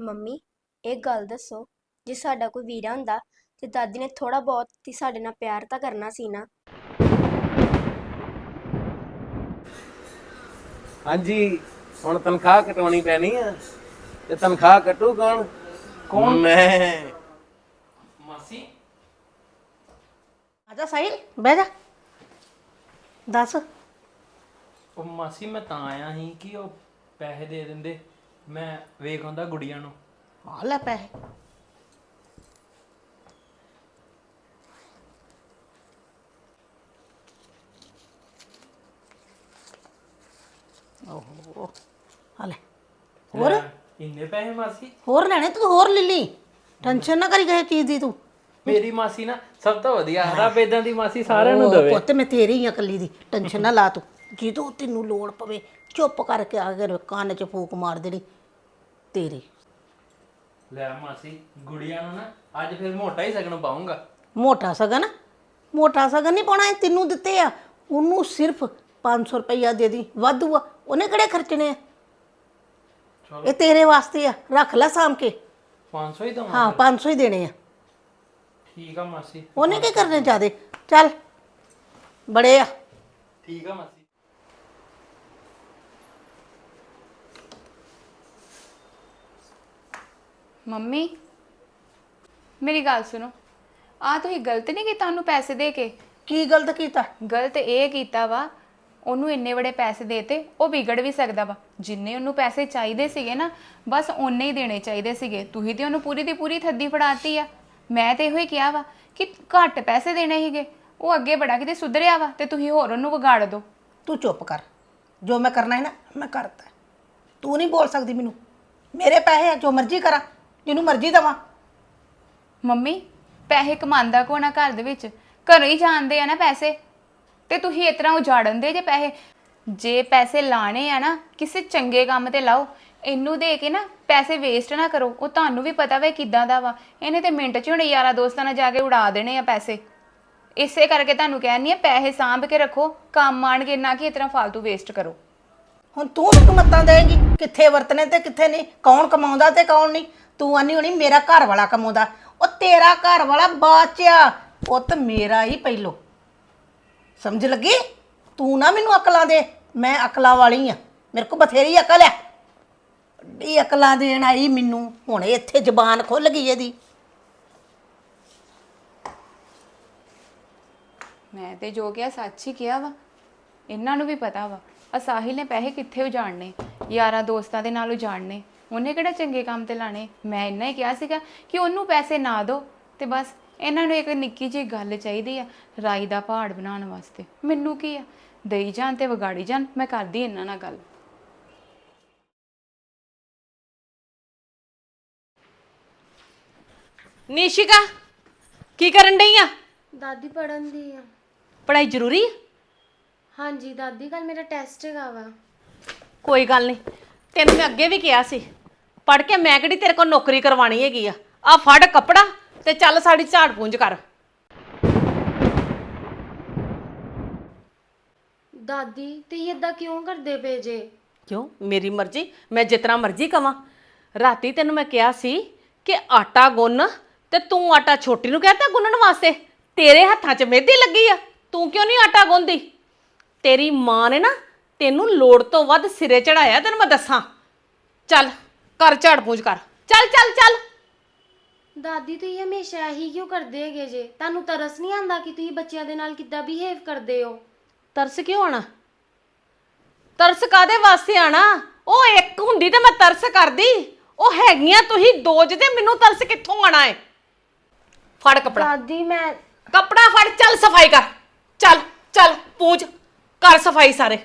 Mummy ਇੱਕ ਗੱਲ ਦੱਸੋ ਜੇ ਸਾਡਾ ਕੋਈ ਵੀਰਾ ਹੁੰਦਾ ਤੇ ਦਾਦੀ ਨੇ ਥੋੜਾ ਬਹੁਤ ਹੀ ਸਾਡੇ ਨਾਲ ਪਿਆਰ ਤਾਂ ਕਰਨਾ ਸੀ ਨਾ। ਹਾਂਜੀ ਹੁਣ ਤਨਖਾਹ ਕਟਾਉਣੀ ਪੈਣੀ ਆ ਤੇ ਤਨਖਾਹ ਕੱਟੂ ਕੌਣ? ਕੌਣ? ਮੈਂ। ਮਾਸੀ? ਆਜਾ ਸਾਹਿਲ ਬਹਿ ਜਾ। ਦੱਸ। ਉਹ ਮਾਸੀ ਮੈਂ ਤਾਂ ਆਇਆ ਸੀ ਕਿ ਉਹ ਪੈਸੇ ਦੇ ਦਿੰਦੇ। ਮੈਂ ਵੇਖ ਆਉਂਦਾ ਗੁੜੀਆਂ ਨੂੰ। ਆ ਲੈ ਪੈਸੇ। ਓਹੋ। ਆ ਲੈ। ਹੋਰ? ਲੈ, ਇੰਨੇ ਪੈਸੇ ਮਾਸੀ? ਹੋਰ ਲੈਣੇ? ਤੂੰ ਹੋਰ ਲੈ ਲਈ। ਟੈਨਸ਼ਨ ਨਾ ਕਰੀ ਕਿਸੇ ਚੀਜ਼ ਦੀ ਤੂੰ। ਮੇਰੀ ਮਾਸੀ ਨਾ ਸਭ ਤੋਂ ਵਧੀਆ ਰੱਬ ਇਦਾਂ ਦੀ ਮਾਸੀ ਸਾਰਿਆਂ ਨੂੰ ਦੇਵੇ। ਪੁੱਤ ਮੈਂ ਤੇਰੀ ਹੀ ਆ ਇਕੱਲੀ ਦੀ। ਟੈਨਸ਼ਨ ਨਾ ਲਾ ਤੂੰ। ਜਦੋਂ ਤੈਨੂੰ ਲੋੜ ਪਵੇ ਚੁੱਪ ਕਰਕੇ ਆ ਕੇ ਕੰਨ 'ਚ ਫੂਕ ਮਾਰ ਦੇਣੀ। ਤੇਰੀ। ਲੈ ਮਾਸੀ ਗੁੜੀਆਂ ਨੂੰ ਨਾ ਅੱਜ ਫਿਰ ਮੋਟਾ ਹੀ ਸਗਣ ਪਾਉਂਗਾ ਮੋਟਾ ਸਗਨ? ਮੋਟਾ ਸਗਨ ਨਹੀਂ ਪਾਉਣਾ ਇਹ ਤੈਨੂੰ ਦਿੱਤੇ ਆ। ਉਹਨੂੰ ਸਿਰਫ 500 ਰੁਪਈਆ ਦੇ ਦੀ ਵਾਧੂ ਆ। ਉਹਨੇ ਕਿਹੜੇ ਖਰਚਣੇ ਆ? ਇਹ ਤੇਰੇ ਵਾਸਤੇ ਆ। ਰੱਖ ਲੈ ਸਾਂਭ ਕੇ। 500 ਹੀ ਦਵਾਂ ਹਾਂ 500 ਹੀ ਦੇਣੇ ਆ। ਠੀਕ ਆ ਮਾਸੀ। ਉਹਨੇ ਕੀ ਕਰਨੇ ਚਾਹਦੇ ਚੱਲ। ਬੜੇ ਆ। ਠੀਕ ਆ ਮਾਸੀ। ਮੰਮੀ ਮੇਰੀ ਗੱਲ ਸੁਣੋ। ਆ ਤੁਸੀਂ ਗਲਤ ਨਹੀਂ ਕੀਤਾ ਉਹਨੂੰ ਪੈਸੇ ਦੇ ਕੇ? ਕੀ ਗਲਤ ਕੀਤਾ? ਗਲਤ ਇਹ ਕੀਤਾ ਵਾ ਉਹਨੂੰ ਇੰਨੇ ਬੜੇ ਪੈਸੇ ਦੇਤੇ ਉਹ ਵਿਗੜ ਵੀ ਸਕਦਾ ਵਾ। ਜਿੰਨੇ ਉਹਨੂੰ ਪੈਸੇ ਚਾਹੀਦੇ ਸੀਗੇ ਨਾ ਬਸ ਓਨੇ ਹੀ ਦੇਣੇ ਚਾਹੀਦੇ ਸੀਗੇ। ਤੁਸੀਂ ਤੇ ਉਹਨੂੰ ਪੂਰੀ ਦੀ ਪੂਰੀ ਥੱਦੀ ਫੜਾਤੀ ਆ। ਮੈਂ ਤੇ ਇਹੋ ਹੀ ਕਿਹਾ ਵਾ ਕਿ ਘੱਟ ਪੈਸੇ ਦੇਣੇ ਸੀਗੇ। ਉਹ ਅੱਗੇ ਬੜਾ ਕਿਤੇ ਸੁਧਰਿਆ ਵਾ ਤੇ ਤੁਸੀਂ ਹੋਰ ਉਹਨੂੰ ਵਿਗਾੜ ਦਿਓ। ਤੂੰ ਚੁੱਪ ਕਰ। ਜੋ ਮੈਂ ਕਰਨਾ ਹੈ ਨਾ ਮੈਂ ਕਰਤਾ। ਤੂੰ ਨਹੀਂ ਬੋਲ ਸਕਦੀ ਮੈਨੂੰ। ਮੇਰੇ ਪੈਸੇ ਆ ਜੋ ਮਰਜ਼ੀ ਕਰਾਂ। ਜਿਹਨੂੰ ਮਰਜ਼ੀ ਦਵਾਂ। ਮੰਮੀ ਪੈਸੇ ਕਮਾਉਂਦਾ ਕੋਣ ਆ ਘਰ ਦੇ ਵਿੱਚ? ਘਰੋਂ ਹੀ ਜਾਂਦੇ ਆ ਨਾ ਪੈਸੇ। ਤੇ ਤੁਸੀਂ ਇਸ ਤਰ੍ਹਾਂ ਉਜਾੜਨ ਦੇ ਜੇ ਪੈਸੇ। ਜੇ ਪੈਸੇ ਲਾਣੇ ਆ ਨਾ ਕਿਸੇ ਚੰਗੇ ਕੰਮ ਤੇ ਲਾਓ। ਇਹਨੂੰ ਦੇ ਕੇ ਨਾ ਪੈਸੇ ਵੇਸਟ ਨਾ ਕਰੋ। ਉਹ ਤੁਹਾਨੂੰ ਵੀ ਪਤਾ ਵੇ ਕਿੱਦਾਂ ਦਾ ਵਾ। ਇਹਨੇ ਤੇ ਮਿੰਟ 'ਚ ਹੁਣ ਯਾਰਾਂ ਦੋਸਤਾਂ ਨਾਲ ਜਾ ਕੇ ਉਡਾ ਦੇਣੇ ਆ ਪੈਸੇ। ਇਸੇ ਕਰਕੇ ਤੁਹਾਨੂੰ ਕਹਿੰਨੀ ਆ ਪੈਸੇ ਸਾਂਭ ਕੇ ਰੱਖੋ। ਕੰਮ ਆਣਗੇ ਨਾ ਕਿ ਇਸ ਤਰ੍ਹਾਂ ਫालतू ਵੇਸਟ ਕਰੋ। ਹੁਣ ਤੂੰ ਮੈਨੂੰ ਮੱਤਾਂ ਦੇਂਗੀ ਕਿੱਥੇ ਵਰਤਣੇ ਤੇ ਕਿੱਥੇ ਨਹੀਂ? ਕੌਣ ਕਮਾਉਂਦਾ ਤੇ ਕੌਣ ਨਹੀਂ? ਤੂੰ ਆਨੀ ਹੋਣੀ ਮੇਰਾ ਘਰ ਵਾਲਾ ਕਮਾਉਂਦਾ ਉਹ ਤੇਰਾ ਘਰ ਵਾਲਾ ਬਾਚਿਆ ਪੁੱਤ ਮੇਰਾ ਹੀ ਪਹਿਲੋ। ਸਮਝ ਲੱਗੀ? ਤੂੰ ਨਾ ਮੈਨੂੰ ਅਕਲਾਂ ਦੇ। ਮੈਂ ਅਕਲਾਂ ਵਾਲੀ ਆ। ਮੇਰੇ ਕੋ ਬਥੇਰੀ ਅਕਲ ਹੈ ਡੀ ਅਕਲਾਂ ਦੇਣ ਆਈ ਮੈਨੂੰ। ਹੁਣ ਇੱਥੇ ਜ਼ਬਾਨ ਖੁੱਲ ਗਈ ਇਹਦੀ। ਮੈਂ ਤੇ ਜੋ ਕਿਹਾ, ਸੱਚ ਹੀ ਕਿਹਾ ਵਾ। ਇਹਨਾਂ ਨੂੰ ਵੀ ਪਤਾ ਵਾ। ਆ ਸਾਹਿਲ ਨੇ ਪੈਸੇ ਕਿੱਥੇ ਉਜਾੜਨੇ? ਯਾਰਾਂ ਦੋਸਤਾਂ ਦੇ ਨਾਲ ਉਜਾੜਨੇ? ਉਹਨੇ ਕਿਹੜਾ ਚੰਗੇ ਕੰਮ ਤੇ ਲਾਣੇ? ਮੈਂ ਇੰਨਾ ਹੀ ਕਿਹਾ ਸੀਗਾ ਕਿ ਉਹਨੂੰ ਪੈਸੇ ਨਾ ਦਿਓ ਤੇ ਬਸ ਇਹਨਾਂ ਨੂੰ ਇੱਕ ਨਿੱਕੀ ਜਿਹੀ ਗੱਲ ਚਾਹੀਦੀ ਆ ਰਾਈ ਦਾ ਪਹਾੜ ਬਣਾਉਣ ਵਾਸਤੇ। ਮੈਨੂੰ ਕੀ ਆ? ਦੇਈ ਜਾਣ ਤੇ ਵਿਗਾੜੀ ਜਾਣ ਮੈਂ ਕਰਦੀ ਇਹਨਾਂ ਨਾਲ ਗੱਲ। ਨਿਸ਼ਿਕਾ ਕੀ ਕਰਨ ਡਈ ਆ? ਦਾਦੀ ਪੜਨ ਦੀ ਆ। ਪੜਾਈ ਜ਼ਰੂਰੀ ਆ? ਹਾਂਜੀ ਦਾਦੀ ਕੱਲ ਮੇਰਾ ਟੈਸਟ ਹੈਗਾ ਵਾ। ਕੋਈ ਗੱਲ ਨਹੀਂ ਤੈਨੂੰ ਮੈਂ ਅੱਗੇ ਵੀ ਕਿਹਾ ਸੀ। ਪੜ ਕੇ ਮੈਂ ਕਿਹੜੀ ਤੇਰੇ ਕੋਲ ਨੌਕਰੀ ਕਰਵਾਣੀ ਹੈਗੀ ਆ? ਆ ਫੜ ਕੱਪੜਾ ਤੇ ਚੱਲ ਸਾਡੀ ਝਾੜ ਪੂੰਝ ਕਰ। ਦਾਦੀ ਤੇ ਇਦਾਂ ਕਿਉਂ ਕਰਦੇ ਪਏ ਜੇ? ਕਿਉਂ? ਮੇਰੀ ਮਰਜ਼ੀ ਮੈਂ ਜਿਤਨਾ ਮਰਜ਼ੀ ਕਵਾਂ। ਰਾਤੀ ਤੈਨੂੰ ਮੈਂ ਕਿਹਾ ਸੀ ਕਿ ਆਟਾ ਗੁੰਨ ਤੇ ਤੂੰ ਆਟਾ ਛੋਟੀ ਨੂੰ ਕਹਤਾ ਗੁੰਨਣ ਵਾਸਤੇ? ਤੇਰੇ ਹੱਥਾਂ 'ਚ ਮਹਿੰਦੀ ਲੱਗੀ ਆ। ਤੂੰ ਕਿਉਂ ਨਹੀਂ ਆਟਾ ਗੁੰਨਦੀ? ਤੇਰੀ ਮਾਂ ਨੇ ਨਾ ਤੈਨੂੰ ਲੋੜ ਤੋਂ ਵੱਧ ਸਿਰੇ ਚੜਾਇਆ ਤੈਨੂੰ ਮੈਂ ਦੱਸਾਂ। ਚੱਲ। ਕਰ ਝਾੜ ਪੂੰਝ ਕਰ। ਚੱਲ ਚੱਲ ਚੱਲ। ਦਾਦੀ ਤੁਸੀਂ ਹਮੇਸ਼ਾ ਇਹੀ ਕਿਉਂ ਕਰਦੇ ਹੈਗੇ ਜੇ? ਤੁਹਾਨੂੰ ਤਰਸ ਨਹੀਂ ਆਉਂਦਾ ਕਿ ਤੁਸੀਂ ਬੱਚਿਆਂ ਦੇ ਨਾਲ ਕਿੱਦਾਂ ਬਿਹੇਵ ਕਰਦੇ ਹੋ? ਤਰਸ ਕਿਉਂ ਆਣਾ ਤਰਸ ਕਾਦੇ ਵਾਸਤੇ ਆਣਾ ਉਹ ਇੱਕ ਹੁੰਦੀ ਤੇ ਮੈਂ ਤਰਸ ਕਰਦੀ। ਉਹ ਹੈਗੀਆਂ ਤੁਸੀਂ ਦੋ ਜਿਹਦੇ ਮੈਨੂੰ ਤਰਸ ਕਿੱਥੋਂ ਆਣਾ ਏ? ਫੜ ਕੱਪੜਾ। ਦਾਦੀ ਮੈਂ ਕੱਪੜਾ ਫੜ ਚੱਲ ਸਫ਼ਾਈ ਕਰ। ਚੱਲ ਚੱਲ ਪੂਜ ਕਰ ਸਫ਼ਾਈ ਸਾਰੇ।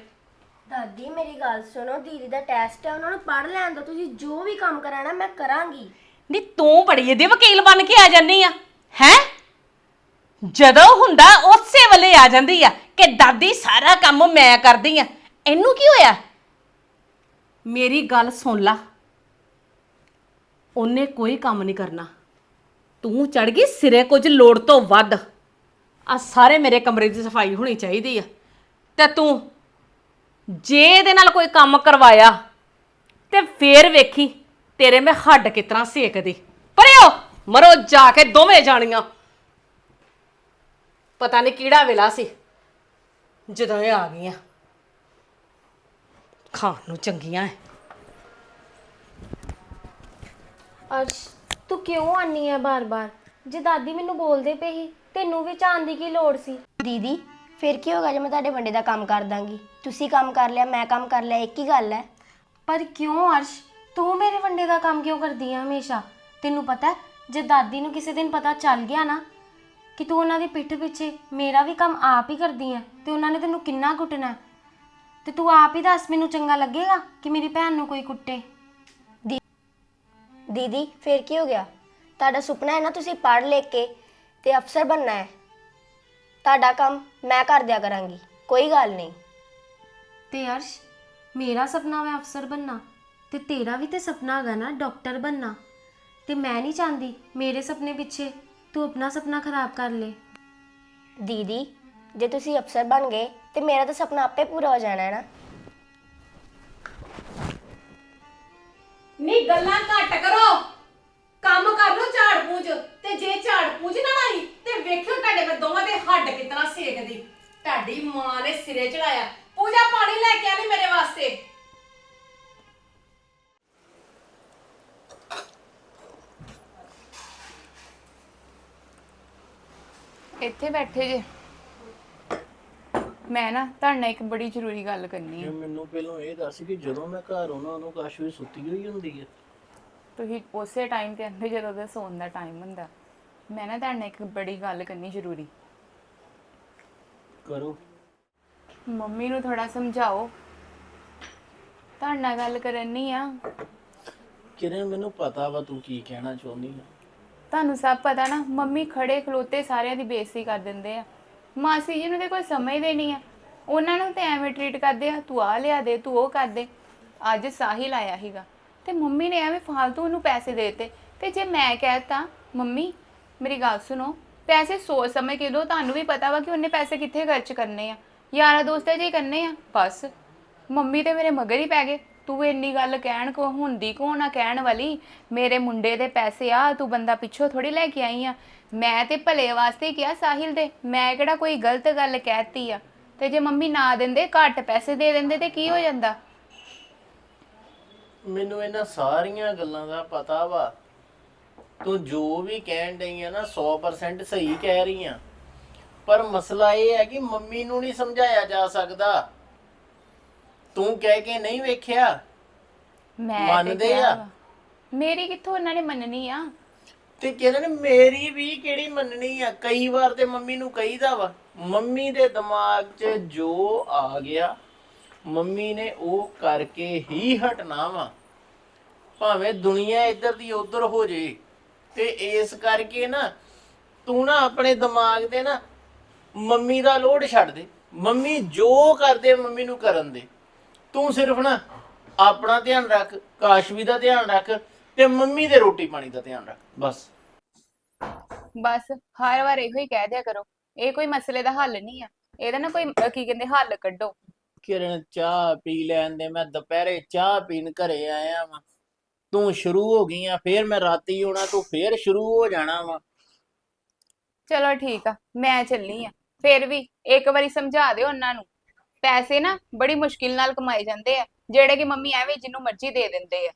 ਦਾਦੀ, ਮੇਰੀ ਗੱਲ ਸੁਣੋ, ਦੀਦੀ ਦਾ ਟੈਸਟ ਹੈ, ਉਹਨਾਂ ਨੂੰ ਪੜ ਲੈਣ ਦਿਓ, ਤੁਸੀਂ ਜੋ ਵੀ ਕੰਮ ਕਰਾਣਾ, ਮੈਂ ਕਰਾਂਗੀ। ਨੀ, ਤੂੰ ਬੜੀ ਇਹਦੀ ਵਕੀਲ ਬਣ ਕੇ ਆ ਜਾਂਦੀ ਆ, ਹੈ? ਜਦੋਂ ਹੁੰਦਾ, ਉਸੇ ਵੇਲੇ ਆ ਜਾਂਦੀ ਆ ਕਿ ਦਾਦੀ ਸਾਰਾ ਕੰਮ ਮੈਂ ਕਰਦੀ ਆ। ਇਹਨੂੰ ਕੀ ਹੋਇਆ? ਮੇਰੀ ਗੱਲ ਸੁਣ ਲਾ। ਉਹਨੇ ਕੋਈ ਕੰਮ ਨਹੀਂ ਕਰਨਾ। ਤੂੰ ਚੜ ਗਈ, ਸਿਰੇ ਕੁਝ ਲੋੜ ਤੋਂ ਵੱਧ। ਆ ਸਾਰੇ ਮੇਰੇ ਕਮਰੇ ਦੀ ਸਫ਼ਾਈ ਹੋਣੀ ਚਾਹੀਦੀ ਆ। ਤੇ ਤੂੰ ਜੇ ਇਹਦੇ ਨਾਲ ਕੋਈ ਕੰਮ ਕਰਵਾਇਆ ਤੇ ਫੇਰ ਵੇਖੀ ਤੇਰੇ ਮੈਂ ਹੱਡ ਕਿਤਨਾ ਸੇਕਦੀ। ਪਰਿਓ ਮਰੋ ਜਾ ਕੇ ਦੋਵੇਂ ਜਾਣੀਆਂ। ਪਤਾ ਨਹੀਂ ਕਿਹੜਾ ਵੇਲਾ ਸੀ ਜਦੋਂ ਇਹ ਆ ਗਈਆਂ। ਖਾਣ ਨੂੰ ਚੰਗੀਆਂ ਐ। ਅਰਸ਼ ਤੂੰ ਕਿਉਂ ਆਨੀ ਹੈ ਬਾਰ-ਬਾਰ? ਜੇ ਦਾਦੀ ਮੈਨੂੰ ਬੋਲਦੇ ਪਈ ਸੀ ਤੈਨੂੰ ਵੀ ਚਾਹਣ ਦੀ ਕੀ ਲੋੜ ਸੀ? ਦੀਦੀ ਫਿਰ ਕੀ ਹੋਗਾ ਜੇ ਮੈਂ ਤੁਹਾਡੇ ਵੰਡੇ ਦਾ ਕੰਮ ਕਰ ਦਾਂਗੀ? ਤੁਸੀਂ ਕੰਮ ਕਰ ਲਿਆ ਮੈਂ ਕੰਮ ਕਰ ਲਿਆ ਇੱਕ ਹੀ ਗੱਲ ਹੈ। ਪਰ ਕਿਉਂ ਅਰਸ਼? ਤੂੰ ਮੇਰੇ ਵੰਡੇ ਦਾ ਕੰਮ ਕਿਉਂ ਕਰਦੀ ਆ ਹਮੇਸ਼ਾ? ਤੈਨੂੰ ਪਤਾ ਹੈ, ਜੇ ਦਾਦੀ ਨੂੰ ਕਿਸੇ ਦਿਨ ਪਤਾ ਚੱਲ ਗਿਆ ਨਾ ਕਿ ਤੂੰ ਉਹਨਾਂ ਦੀ ਪਿੱਠ ਪਿੱਛੇ ਮੇਰਾ ਵੀ ਕੰਮ ਆਪ ਹੀ ਕਰਦੀ ਆ ਤੇ ਉਹਨਾਂ ਨੇ ਤੈਨੂੰ ਕਿੰਨਾ ਕੁੱਟਣਾ ਹੈ। ਤੇ ਤੂੰ ਆਪ ਹੀ ਦੱਸ ਮੈਨੂੰ ਚੰਗਾ ਲੱਗੇਗਾ ਕਿ ਮੇਰੀ ਭੈਣ ਨੂੰ ਕੋਈ ਕੁੱਟੇ? ਦੀਦੀ ਫਿਰ ਕੀ ਹੋ ਗਿਆ? ਤੁਹਾਡਾ ਸੁਪਨਾ ਹੈ ਨਾ ਤੁਸੀਂ ਪੜ੍ਹ ਲਿਖ ਕੇ ਤੇ ਅਫਸਰ ਬਣਨਾ ਹੈ। ਤੁਹਾਡਾ ਕੰਮ ਮੈਂ ਕਰ ਦਿਆ ਕਰਾਂਗੀ ਕੋਈ ਗੱਲ ਨਹੀਂ। ਤੇ ਅਰਸ਼ ਮੇਰਾ ਸੁਪਨਾ ਹੈ ਅਫਸਰ ਬੰਨਾ ਤੇ ਤੇਰਾ ਵੀ ਤੇ ਸੁਪਨਾ ਹੈਗਾ ਨਾ ਡਾਕਟਰ ਬੰਨਾ ਤੇ ਮੈਂ ਨਹੀਂ ਚਾਹੁੰਦੀ ਮੇਰੇ ਸੁਪਨੇ ਪਿੱਛੇ ਤੂੰ ਆਪਣਾ ਸੁਪਨਾ ਖਰਾਬ ਕਰ ਲੇ। ਦੀਦੀ ਜੇ ਤੁਸੀਂ ਅਫਸਰ ਬਣ ਗਏ ਤੇ ਮੇਰਾ ਤਾਂ ਸੁਪਨਾ ਆਪੇ ਪੂਰਾ ਹੋ ਜਾਣਾ ਹੈ ਨਾ। ਨੀ ਗੱਲਾਂ ਘੱਟ ਕਰੋ। ਕੰਮ ਕਰ ਲੋ ਝਾੜ ਪੂੰਝ ਤੇ ਜੇ ਝਾੜ ਪੂੰਝ ਨਾ ਆਈ ਤੇ ਵੇਖਿਓ ਤੁਹਾਡੇ ਮੈਂ ਦੋਵਾਂ ਦੇ ਹੱਡ ਕਿਤਨਾ ਸੇਕਦੀ। ਤੁਹਾਡੀ ਮਾਂ ਨੇ ਸਿਰੇ ਚੜਾਇਆ। ਪੂਜਾ ਪਾਣੀ ਲੈ ਕੇ ਆਣੀ ਮੇਰੇ ਵਾਸਤੇ। ਇੱਥੇ ਬੈਠੇ ਜੇ। ਮੈਂ ਨਾ ਤੁਹਾਡੇ ਨਾਲ ਇੱਕ ਬੜੀ ਜ਼ਰੂਰੀ ਗੱਲ ਕਰਨੀ ਹੈ ਮੈਨੂੰ ਪਹਿਲਾਂ ਇਹ ਦੱਸ ਕਿ ਜਦੋਂ ਮੈਂ ਘਰ ਆਉਣਾ ਉਹਨੂੰ ਕਾਸ਼ ਵੀ ਸੁੱਤੀ ਹੋਈ ਹੁੰਦੀ ਹੈ ਤੁਸੀਂ ਉਸੇ ਟਾਈਮ ਤੇ ਆਂਦੇ ਜਦੋਂ ਦਾ ਸੌਣ ਦਾ ਟਾਈਮ ਹੁੰਦਾ। ਮੈਂ ਨਾ ਤੁਹਾਡੇ ਨਾਲ ਇੱਕ ਬੜੀ ਗੱਲ ਕਰਨੀ ਜ਼ਰੂਰੀ। ਕਰੋ। ਮੰਮੀ ਨੂੰ ਥੋੜਾ ਸਮਝਾਓ। ਤੁਹਾਡੇ ਨਾਲ ਗੱਲ ਕਰਨੀ ਆ। ਕਿਰਨ ਮੈਨੂੰ ਪਤਾ ਵਾ ਤੂੰ ਕੀ ਕਹਿਣਾ ਚਾਹੁੰਦੀ ਹੈ ਤੁਹਾਨੂੰ ਸਭ ਪਤਾ ਨਾ ਮੰਮੀ ਖੜੇ ਖਲੋਤੇ ਸਾਰਿਆਂ ਦੀ ਬੇਇੱਜ਼ਤੀ ਕਰ ਦਿੰਦੇ ਆ। ਮਾਸੀ ਜੀ ਨੂੰ ਤੇ ਕੋਈ ਸਮਝਦੇ ਨਹੀਂ ਆ। ਉਹਨਾਂ ਨੂੰ ਤੇ ਐਵੇਂ ਟ੍ਰੀਟ ਕਰਦੇ ਆ ਤੂੰ ਆ ਲਿਆ ਦੇ ਤੂੰ ਉਹ ਕਰ ਦੇ। ਅੱਜ ਸਾਹਿਲ ਆਇਆ ਸੀਗਾ। ਤੇ ਮੰਮੀ ਨੇ ਐਵੇਂ ਫਾਲਤੂ ਉਹਨੂੰ ਪੈਸੇ ਦੇਤੇ। ਤੇ ਜੇ ਮੈਂ ਕਹਿਤਾ ਮੰਮੀ, ਮੇਰੀ ਗੱਲ ਸੁਣੋ, ਪੈਸੇ ਸੋਚ ਸਮਝ ਕੇ ਦਿਓ, ਤੁਹਾਨੂੰ ਵੀ ਪਤਾ ਵਾ ਕਿ ਉਹਨੇ ਪੈਸੇ ਕਿੱਥੇ ਖਰਚ ਕਰਨੇ ਆ। ਯਾਰਾਂ ਦੋਸਤਾਂ ਜੀ ਕਰਨੇ ਆ, ਬਸ। ਮੰਮੀ ਤੇ ਮੇਰੇ ਮਗਰ ਹੀ ਪੈ ਗਏ। ਤੂੰ ਇੰਨੀ ਗੱਲ ਕਹਿਣ ਕੋ ਹੁੰਦੀ ਕੋ ਨਾ ਕਹਿਣ ਵਾਲੀ? ਮੇਰੇ ਮੁੰਡੇ ਦੇ ਪੈਸੇ ਆ, ਤੂੰ ਬੰਦਾ ਪਿੱਛੋਂ ਥੋੜੀ ਲੈ ਕੇ ਆਈ ਆ। ਮੈਂ ਤੇ ਭਲੇ ਵਾਸਤੇ ਹੀ ਕਿਹਾ ਸਾਹਿਲ ਦੇ, ਮੈਂ ਕਿਹੜਾ ਕੋਈ ਗਲਤ ਗੱਲ ਕਹਿਤੀ ਆ। ਤੇ ਜੇ ਮੰਮੀ ਨਾ ਦਿੰਦੇ, ਘੱਟ ਪੈਸੇ ਦੇ ਦਿੰਦੇ ਤੇ ਕੀ ਹੋ ਜਾਂਦਾ? ਮੈਨੂੰ ਇਹਨਾਂ ਸਾਰੀਆਂ ਗੱਲਾਂ ਦਾ ਪਤਾ ਵਾ। ਤੂੰ ਜੋ ਵੀ ਕਹਿਣ ਡਈ ਆ ਨਾ 100% ਸਹੀ ਕਹਿ ਰਹੀ ਆ। ਪਰ ਮਸਲਾ ਇਹ ਹੈ ਕਿ ਮੰਮੀ ਨੂੰ ਨਹੀਂ ਸਮਝਾਇਆ ਜਾ ਸਕਦਾ। ਤੂੰ ਕਹਿ ਕੇ ਨਹੀਂ ਵੇਖਿਆ? ਮੈਂ ਤੇ ਮੰਨਦੇ ਕਿਹਾ ਆ? ਵਾ। ਮੇਰੀ ਕਿੱਥੋਂ ਉਹਨਾਂ ਨੇ ਮੰਨਣੀ ਆ? ਤੇ ਕਹਿੰਦੇ ਨੇ ਮੇਰੀ ਵੀ ਕਿਹੜੀ ਮੰਨਣੀ ਆ? ਕਈ ਵਾਰ ਤੇ ਮੰਮੀ ਨੂੰ ਕਹੀਦਾ ਵਾ। ਮੰਮੀ ਦੇ ਦਿਮਾਗ 'ਚ ਜੋ ਆ ਗਿਆ ਮੰਮੀ ਨੇ ਉਹ ਕਰਕੇ ਹੀ ਹਟਣਾ ਵਾ ਭਾਵੇਂ ਦੁਨੀਆ ਇੱਧਰ ਦੀ ਉੱਧਰ ਹੋ ਜੇ ਤੇ ਇਸ ਕਰਕੇ ਨਾ ਤੂੰ ਨਾ ਆਪਣੇ ਦਿਮਾਗ ਤੇ ਨਾ ਮੰਮੀ ਦਾ ਲੋਡ ਛੱਡ ਦੇ। ਮੰਮੀ ਜੋ ਕਰਦੇ ਮੰਮੀ ਨੂੰ ਕਰਨ ਦੇ। ਤੂੰ ਸਿਰਫ ਨਾ ਆਪਣਾ ਧਿਆਨ ਰੱਖ ਕਾਸ਼ਵੀ ਦਾ ਧਿਆਨ ਰੱਖ ਤੇ ਮੰਮੀ ਦੇ ਰੋਟੀ ਪਾਣੀ ਦਾ ਧਿਆਨ ਰੱਖ ਬਸ। ਬਸ ਹਰ ਵਾਰ ਇਹੋ ਹੀ ਕਹਿ ਦਿਆ ਕਰੋ। ਇਹ ਕੋਈ ਮਸਲੇ ਦਾ ਹੱਲ ਨਹੀਂ ਆ। ਇਹਦਾ ਨਾ ਕੋਈ ਅਹ, ਕੀ ਕਹਿੰਦੇ ਹੱਲ ਕੱਢੋ। ਕਿਰਨ ਚਾਹ ਪੀ ਲੈਣ ਦੇ ਮੈਂ ਦੁਪਹਿਰੇ ਚਾਹ ਪੀਣ ਘਰੇ ਆਇਆ ਵਾਂ। ਤੂੰ ਸ਼ੁਰੂ ਹੋ ਗਈ ਆ ਫੇਰ ਮੈਂ ਰਾਤੀ ਆਉਣਾ ਤੂੰ ਫੇਰ ਸ਼ੁਰੂ ਹੋ ਜਾਣਾ ਵਾ। ਚਲੋ ਠੀਕ ਆ ਮੈਂ ਚੱਲੀ ਆ। ਫਿਰ ਵੀ ਇੱਕ ਵਾਰੀ ਸਮਝਾ ਦਿਓ ਉਹਨਾਂ ਨੂੰ। ਪੈਸੇ ਨਾ ਬੜੀ ਮੁਸ਼ਕਿਲ ਨਾਲ ਕਮਾਏ ਜਾਂਦੇ ਆ ਜਿਹੜੇ ਕਿ ਮੰਮੀ ਐਵੇਂ ਜਿਹਨੂੰ ਮਰਜ਼ੀ ਦੇ ਦਿੰਦੇ ਆ।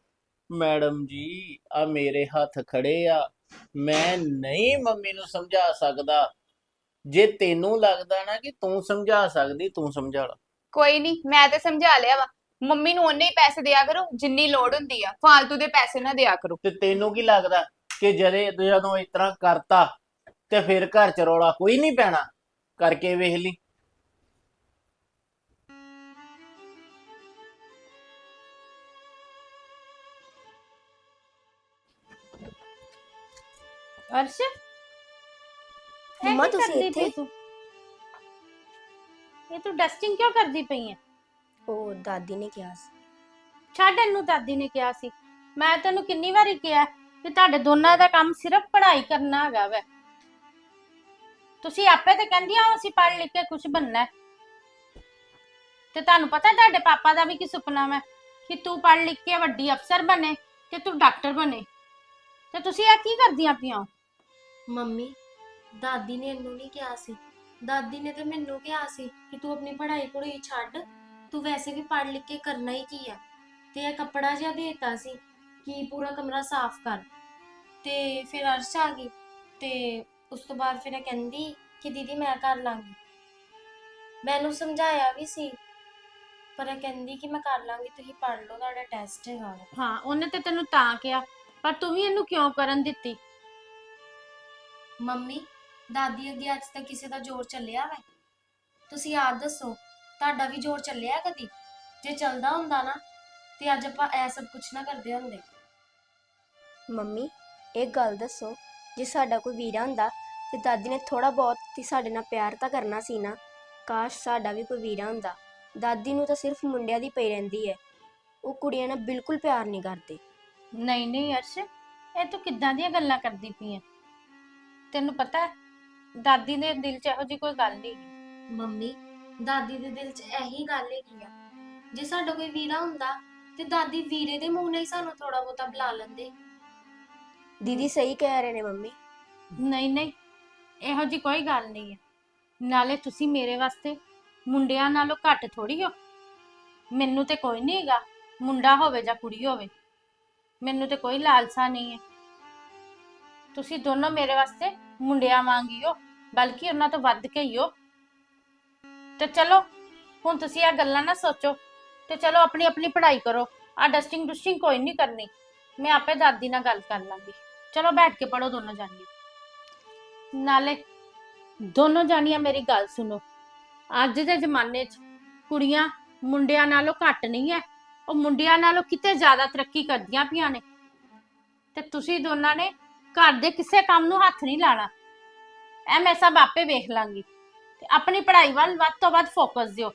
ਮੈਡਮ ਜੀ ਆ ਮੇਰੇ ਹੱਥ ਖੜੇ ਆ। ਮੈਂ ਨਹੀਂ ਮੰਮੀ ਨੂੰ ਸਮਝਾ ਸਕਦਾ। ਜੇ ਤੈਨੂੰ ਲੱਗਦਾ ਨਾ ਕਿ ਤੂੰ ਸਮਝਾ ਸਕਦੀ ਤੂੰ ਸਮਝਾ ਲਾ। ਕੋਈ ਨਹੀਂ ਮੈਂ ਤੇ ਸਮਝਾ ਲਿਆ ਵਾ। ਮੰਮੀ ਨੂੰ ਉਹਨੇ ਹੀ ਪੈਸੇ ਦਿਆ ਕਰੋ ਜਿੰਨੀ ਲੋੜ ਹੁੰਦੀ ਆ। ਫਾਲਤੂ ਦੇ ਪੈਸੇ ਨਾ ਦਿਆ ਕਰੋ। ਤੇ ਤੈਨੂੰ ਕੀ ਲੱਗਦਾ ਕਿ ਜਦੇ ਜਦੋਂ ਇਸ ਤਰ੍ਹਾਂ ਕਰਤਾ ਤੇ ਫਿਰ ਘਰ ਚ ਰੌਲਾ ਕੋਈ ਨਹੀਂ ਪੈਣਾ? ਕਰਕੇ ਵੇਖ ਲਈ। ਅਰਸ਼ ਮੰਮਾ ਤੁਸੀਂ ਇੱਥੇ? ਤੂੰ? ਇਹ ਤੂੰ ਡਸਟਿੰਗ ਕਿਉਂ ਕਰਦੀ ਪਈ ਹੈ ਉਹ ਦਾਦੀ ਨੇ ਕਿਹਾ ਸੀ। ਛੱਡ ਇਹਨੂੰ ਦਾਦੀ ਨੇ ਕਿਹਾ ਸੀ। ਮੈਂ ਤੈਨੂੰ ਕਿੰਨੀ ਵਾਰੀ ਕਿਹਾ ਕਿ ਤੁਹਾਡੇ ਦੋਨਾਂ ਦਾ ਕੰਮ ਸਿਰਫ ਪੜ੍ਹਾਈ ਕਰਨਾ ਹੈਗਾ ਵੈ। ਤੁਸੀਂ ਆਪੇ ਤੇ ਕਹਿੰਦੀਆਂ ਹੋ ਅਸੀਂ ਪੜ੍ਹ ਲਿਖ ਕੇ ਕੁਝ ਬਣਨਾ ਹੈ। ਤੇ ਤੁਹਾਨੂੰ ਪਤਾ ਤੁਹਾਡੇ ਪਾਪਾ ਦਾ ਵੀ ਕੀ ਸੁਪਨਾ ਹੈ ਕਿ ਤੂੰ ਪੜ੍ਹ ਲਿਖ ਕੇ ਵੱਡੀ ਅਫਸਰ ਬਣੇ ਕਿ ਤੂੰ ਡਾਕਟਰ ਬਣੇ। ਤੇ ਤੁਸੀਂ ਇਹ ਕੀ ਕਰਦੀਆਂ ਪਈਆਂ ਮੰਮੀ ਦਾਦੀ ਨੇ ਇਹਨੂੰ ਨਹੀਂ ਕਿਹਾ ਸੀ। ਦਾਦੀ ਨੇ ਤੇ ਮੈਨੂੰ ਕਿਹਾ ਸੀ ਕਿ ਤੂੰ ਆਪਣੀ ਪੜ੍ਹਾਈ ਪੜ੍ਹਾਈ ਛੱਡ ਤੂੰ ਵੈਸੇ ਵੀ ਪੜ੍ਹ ਲਿਖ ਕੇ ਕਰਨਾ ਹੀ ਕੀ ਆ? ਤੇ ਇਹ ਕੱਪੜਾ ਜਿਹਾ ਦੇਤਾ ਸੀ ਕਿ ਪੂਰਾ ਕਮਰਾ ਸਾਫ਼ ਕਰ। ਤੇ ਫਿਰ ਅਰਸ਼ ਆ ਗਈ ਤੇ ਉਸ ਤੋਂ ਬਾਅਦ ਫਿਰ ਇਹ ਕਹਿੰਦੀ ਕਿ ਦੀਦੀ ਮੈਂ ਕਰ ਲਾਂਗੀ। ਮੈਂ ਇਹਨੂੰ ਸਮਝਾਇਆ ਵੀ ਸੀ ਪਰ ਇਹ ਕਹਿੰਦੀ ਕਿ ਮੈਂ ਕਰ ਲਾਂਗੀ ਤੁਸੀਂ ਪੜ੍ਹ ਲਓ ਤੁਹਾਡਾ ਟੈਸਟ ਹੈਗਾ ਵਾ। ਹਾਂ ਉਹਨੇ ਤੇ ਤੈਨੂੰ ਤਾਂ ਕਿਹਾ ਪਰ ਤੂੰ ਵੀ ਇਹਨੂੰ ਕਿਉਂ ਕਰਨ ਦਿੱਤੀ? ਮੰਮੀ ਦਾਦੀ ਅੱਗੇ ਅੱਜ ਤੱਕ ਕਿਸੇ ਦਾ ਜ਼ੋਰ ਚੱਲਿਆ ਵੈ? ਤੁਸੀਂ ਆਪ ਦੱਸੋ ਤੁਹਾਡਾ ਵੀ ਜ਼ੋਰ ਚੱਲਿਆ ਕਦੀ? ਜੇ ਚੱਲਦਾ ਹੁੰਦਾ ਨਾ ਤੇ ਅੱਜ ਆਪਾਂ ਇਹ ਸਭ ਕੁਝ ਨਾ ਕਰਦੇ ਹੁੰਦੇ। ਮੰਮੀ ਇੱਕ ਗੱਲ ਦੱਸੋ ਜੇ ਸਾਡਾ ਕੋਈ ਵੀਰਾ ਹੁੰਦਾ ਤੇ ਦਾਦੀ ਨੇ ਥੋੜਾ ਬਹੁਤ ਹੀ ਸਾਡੇ ਨਾਲ ਪਿਆਰ ਤਾਂ ਕਰਨਾ ਸੀ ਨਾ ਕਾਸ਼ ਸਾਡਾ ਵੀ ਕੋਈ ਵੀਰਾ ਹੁੰਦਾ। ਦਾਦੀ ਨੂੰ ਤਾਂ ਸਿਰਫ ਮੁੰਡਿਆਂ ਦੀ ਪਈ ਰਹਿੰਦੀ ਹੈ। ਉਹ ਕੁੜੀਆਂ ਨਾਲ ਬਿਲਕੁਲ ਪਿਆਰ ਨਹੀਂ ਕਰਦੇ। ਨਹੀਂ ਨਹੀਂ ਅਰਸ਼ ਇਹ ਤੂੰ ਕਿੱਦਾਂ ਦੀਆਂ ਗੱਲਾਂ ਕਰਦੀ ਪਈ ਐ ਤੈਨੂੰ ਪਤਾ ਹੈ ਦਾਦੀ ਦੇ ਦਿਲ 'ਚ ਇਹੋ ਜਿਹੀ ਕੋਈ ਗੱਲ ਨਹੀਂ ਹੈਗੀ। ਮੰਮੀ ਦਾਦੀ ਦੇ ਦਿਲ 'ਚ ਇਹੀ ਗੱਲ ਹੈਗੀ ਆ। ਜੇ ਸਾਡਾ ਕੋਈ ਵੀਰਾ ਹੁੰਦਾ ਤੇ ਦਾਦੀ ਵੀਰੇ ਦੇ ਮੂੰਹ ਨਾਲ ਹੀ ਸਾਨੂੰ ਥੋੜਾ ਬਹੁਤਾ ਬੁਲਾ ਲੈਂਦੇ। ਦੀਦੀ ਸਹੀ ਕਹਿ ਰਹੇ ਨੇ ਮੰਮੀ। ਨਹੀਂ ਨਹੀਂ ਇਹੋ ਜਿਹੀ ਕੋਈ ਗੱਲ ਨਹੀਂ ਹੈ। ਨਾਲੇ ਤੁਸੀਂ ਮੇਰੇ ਵਾਸਤੇ ਮੁੰਡਿਆਂ ਨਾਲੋਂ ਘੱਟ ਥੋੜੀ ਹੋ। ਮੈਨੂੰ ਤੇ ਕੋਈ ਨਹੀਂ ਹੈਗਾ ਮੁੰਡਾ ਹੋਵੇ ਜਾਂ ਕੁੜੀ ਹੋਵੇ। ਮੈਨੂੰ ਤੇ ਕੋਈ ਲਾਲਸਾ ਨਹੀਂ ਹੈ। ਤੁਸੀਂ ਦੋਨੋਂ ਮੇਰੇ ਵਾਸਤੇ ਮੁੰਡਿਆਂ ਵਾਂਗ ਹੀ ਹੋ। ਬਲਕਿ ਉਹਨਾਂ ਤੋਂ ਵੱਧ ਕੇ ਹੀ ਹੋ ਤੇ ਚਲੋ, ਹੁਣ ਤੁਸੀਂ ਇਹ ਗੱਲਾਂ ਨਾ ਸੋਚੋ ਤੇ ਚਲੋ ਆਪਣੀ ਆਪਣੀ ਪੜ੍ਹਾਈ ਕਰੋ। ਆ ਡਸਟਿੰਗ ਡੁਸਟਿੰਗ ਕੋਈ ਨਹੀਂ ਕਰਨੀ। ਮੈਂ ਆਪੇ ਦਾਦੀ ਨਾਲ ਗੱਲ ਕਰ ਲਾਂਗੀ। ਚਲੋ ਬੈਠ ਕੇ ਪੜੋ ਦੋਨੋਂ ਜਾਣੀਆਂ। ਨਾਲੇ ਦੋਨੋਂ ਜਾਣੀਆਂ ਮੇਰੀ ਗੱਲ ਸੁਣੋ। ਅੱਜ ਦੇ ਜ਼ਮਾਨੇ 'ਚ ਕੁੜੀਆਂ ਮੁੰਡਿਆਂ ਨਾਲੋਂ ਘੱਟ ਨਹੀਂ ਐ। ਉਹ ਮੁੰਡਿਆਂ ਨਾਲੋਂ ਕਿਤੇ ਜ਼ਿਆਦਾ ਤਰੱਕੀ ਕਰਦੀਆਂ ਪਈਆਂ ਨੇ। ਤੇ ਤੁਸੀਂ ਦੋਨਾਂ ਨੇ ਘਰ ਦੇ ਕਿਸੇ ਕੰਮ ਨੂੰ ਹੱਥ ਨਹੀਂ ਲਾਣਾ। ਐ ਮੈਂ ਸਭ ਆਪੇ ਵੇਖ ਲਾਂਗੀ। ਤੇ ਆਪਣੀ ਪੜ੍ਹਾਈ ਵੱਲ ਵੱਧ ਤੋਂ ਵੱਧ ਫੋਕਸ ਦਿਓ।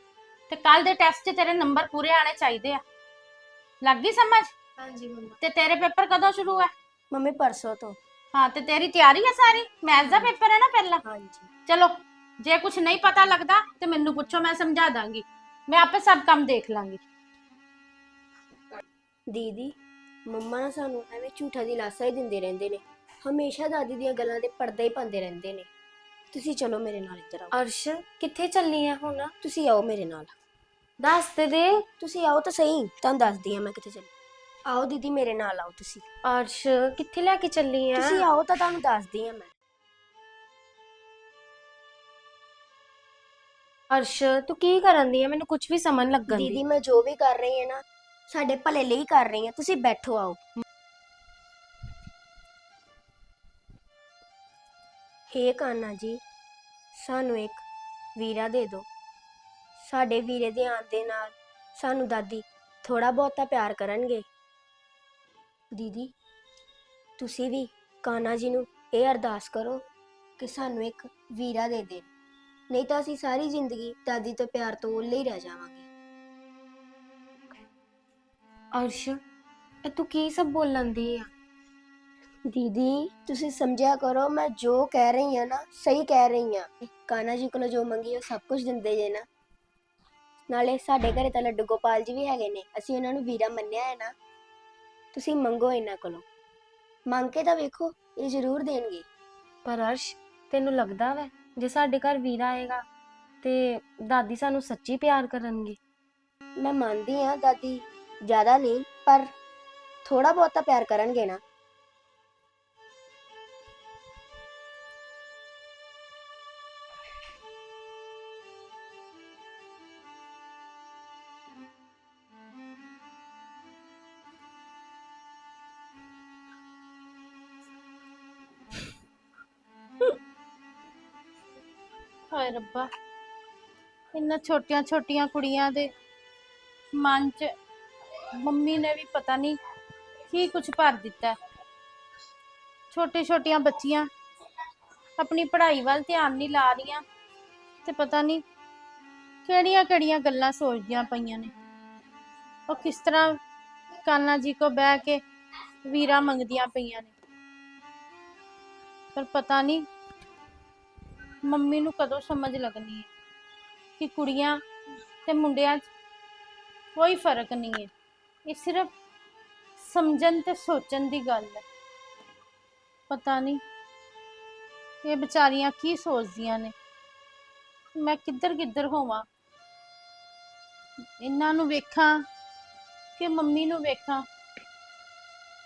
ਤੇ ਕੱਲ ਦੇ ਟੈਸਟ 'ਚ ਤੇਰੇ ਨੰਬਰ ਪੂਰੇ ਆਣੇ ਚਾਹੀਦੇ ਆ। ਲੱਗ ਗਈ ਸਮਝ? ਹਾਂਜੀ ਮੰਮਾ। ਤੇ ਤੇਰੇ ਪੇਪਰ ਕਦੋਂ ਸ਼ੁਰੂ ਹੈ ਮੰਮੀ ਪਰਸੋਂ ਤੋਂ। ਹਾਂ ਤੇ ਤੇਰੀ ਤਿਆਰੀ ਹੈ ਸਾਰੀ? ਮੈਥ ਦਾ ਪੇਪਰ ਹੈ ਨਾ ਪਹਿਲਾਂ? ਹਾਂਜੀ। ਚਲੋ ਜੇ ਕੁਝ ਨਹੀਂ ਪਤਾ ਲੱਗਦਾ ਤੇ ਮੈਨੂੰ ਪੁੱਛੋ ਮੈਂ ਸਮਝਾ ਦਾਂਗੀ। ਮੈਂ ਆਪੇ ਸਭ ਕੰਮ ਦੇਖ ਲਾਂਗੀ। ਦੀਦੀ ਮੰਮਾ ਨਾ ਸਾਨੂੰ ਐਵੇਂ ਝੂਠਾ ਦਿਲਾਸਾ ਹੀ ਦਿੰਦੇ ਰਹਿੰਦੇ ਨੇ। ਹਮੇਸ਼ਾ ਦਾਦੀ ਦੀਆਂ ਗੱਲਾਂ ਤੇ ਪਰਦਾ ਹੀ ਪਾਉਂਦੇ ਰਹਿੰਦੇ ਨੇ। ਤੁਸੀਂ ਚਲੋ ਮੇਰੇ ਨਾਲ ਇੱਧਰ ਆਓ। ਅਰਸ਼ ਕਿੱਥੇ ਚੱਲੀ ਆ ਹੁਣ? ਤੁਸੀਂ ਆਓ ਮੇਰੇ ਨਾਲ। ਦੱਸ ਤੇ ਦੇ। ਤੁਸੀਂ ਆਓ ਤਾਂ ਸਹੀ ਤੁਹਾਨੂੰ ਦੱਸਦੀ ਆ ਮੈਂ ਕਿੱਥੇ ਚੱਲੀ। ਆਓ ਦੀਦੀ ਮੇਰੇ ਨਾਲ ਆਓ ਤੁਸੀਂ। ਅਰਸ਼ ਕਿੱਥੇ ਲੈ ਕੇ ਚੱਲੀ ਆ? ਤੁਸੀਂ ਆਓ ਤਾਂ ਤੁਹਾਨੂੰ ਦੱਸਦੀ ਆ ਮੈਂ। ਅਰਸ਼ ਤੂੰ ਕੀ ਕਰਨ ਦੀ ਆ? ਮੈਨੂੰ ਕੁਝ ਵੀ ਸਮਝ ਲੱਗਣ ਦੀ। ਦੀਦੀ ਮੈਂ ਜੋ ਵੀ ਕਰ ਰਹੀ ਹਾਂ ਨਾ ਸਾਡੇ ਭਲੇ ਲਈ ਕਰ ਰਹੀ ਹਾਂ ਤੁਸੀਂ ਬੈਠੋ ਆਓ। ਹੇ ਕਾਨਾ ਜੀ, ਸਾਨੂੰ ਇੱਕ ਵੀਰਾ ਦੇ ਦਿਓ। ਸਾਡੇ ਵੀਰੇ ਦੇ ਆਉਣ ਦੇ ਨਾਲ ਸਾਨੂੰ ਦਾਦੀ ਥੋੜਾ ਬਹੁਤਾ ਪਿਆਰ ਕਰਨਗੇ। ਦੀਦੀ, ਤੁਸੀਂ ਵੀ ਕਾਨਾ ਜੀ ਨੂੰ ਇਹ ਅਰਦਾਸ ਕਰੋ ਕਿ ਸਾਨੂੰ ਇੱਕ ਵੀਰਾ ਦੇ ਦੇ ਨਹੀਂ ਤਾਂ ਅਸੀਂ ਸਾਰੀ ਜ਼ਿੰਦਗੀ ਦਾਦੀ ਤੋਂ ਪਿਆਰ ਤੋਂ ਓਲੇ ਹੀ ਰਹਿ ਜਾਵਾਂਗੇ। ਅਰਸ਼, ਇਹ ਤੂੰ ਕੀ ਸਭ ਬੋਲਣ ਦੀ ਆ? ਦੀਦੀ ਤੁਸੀਂ ਸਮਝਿਆ ਕਰੋ ਮੈਂ ਜੋ ਕਹਿ ਰਹੀ ਹਾਂ ਨਾ ਸਹੀ ਕਹਿ ਰਹੀ ਹਾਂ। ਕਾਨਾ ਜੀ ਕੋਲੋਂ ਜੋ ਮੰਗੀ ਉਹ ਸਭ ਕੁਝ ਦਿੰਦੇ ਜੇ ਨਾ। ਨਾਲੇ ਸਾਡੇ ਘਰੇ ਤਾਂ ਲੱਡੂ ਗੋਪਾਲ ਜੀ ਵੀ ਹੈਗੇ ਨੇ ਅਸੀਂ ਉਹਨਾਂ ਨੂੰ ਵੀਰਾ ਮੰਨਿਆ ਹੈ ਨਾ। ਤੁਸੀਂ ਮੰਗੋ ਇਹਨਾਂ ਕੋਲੋਂ। ਮੰਗ ਕੇ ਤਾਂ ਵੇਖੋ ਇਹ ਜ਼ਰੂਰ ਦੇਣਗੇ। ਪਰ ਅਰਸ਼ ਤੈਨੂੰ ਲੱਗਦਾ ਵੈ ਜੇ ਸਾਡੇ ਘਰ ਵੀਰਾ ਆਏਗਾ ਤੇ ਦਾਦੀ ਸਾਨੂੰ ਸੱਚੀ ਪਿਆਰ ਕਰਨਗੇ? ਮੈਂ ਮੰਨਦੀ ਹਾਂ ਦਾਦੀ ਜ਼ਿਆਦਾ ਨਹੀਂ ਪਰ ਥੋੜਾ ਬਹੁਤਾ ਪਿਆਰ ਕਰਨਗੇ ਨਾ। ਰੱਬਾ। ਇੰਨਾ ਛੋਟੀਆਂ ਛੋਟੀਆਂ ਕੁੜੀਆਂ ਦੇ ਮਨ 'ਚ ਮੰਮੀ ਨੇ ਵੀ ਪਤਾ ਨਹੀਂ ਕੀ ਕੁਝ ਭਰ ਦਿੱਤਾ। ਛੋਟੇ ਛੋਟੀਆਂ ਬੱਚੀਆਂ ਆਪਣੀ ਪੜ੍ਹਾਈ ਵੱਲ ਧਿਆਨ ਨਹੀਂ ਲਾ ਰਹੀਆਂ ਤੇ ਪਤਾ ਨਹੀਂ ਕਿਹੜੀਆਂ ਕਿਹੜੀਆਂ ਗੱਲਾਂ ਸੋਚਦੀਆਂ ਪਈਆਂ ਨੇ। ਉਹ ਕਿਸ ਤਰ੍ਹਾਂ ਕਾਨਾ ਜੀ ਕੋ ਬਹਿ ਕੇ ਵੀਰਾ ਮੰਗਦੀਆਂ ਪਈਆਂ ਨੇ। ਪਰ ਪਤਾ ਨਹੀਂ ਮੰਮੀ ਨੂੰ ਕਦੋਂ ਸਮਝ ਲੱਗਣੀ ਹੈ ਕਿ ਕੁੜੀਆਂ ਤੇ ਮੁੰਡਿਆਂ 'ਚ ਕੋਈ ਫ਼ਰਕ ਨਹੀਂ ਹੈ। ਇਹ ਸਿਰਫ ਸਮਝਣ ਤੇ ਸੋਚਣ ਦੀ ਗੱਲ ਹੈ। ਪਤਾ ਨਹੀਂ ਇਹ ਵਿਚਾਰੀਆਂ ਕੀ ਸੋਚਦੀਆਂ ਨੇ। ਮੈਂ ਕਿੱਧਰ ਕਿੱਧਰ ਹੋਵਾਂ? ਇਹਨਾਂ ਨੂੰ ਵੇਖਾਂ ਕਿ ਮੰਮੀ ਨੂੰ ਵੇਖਾਂ?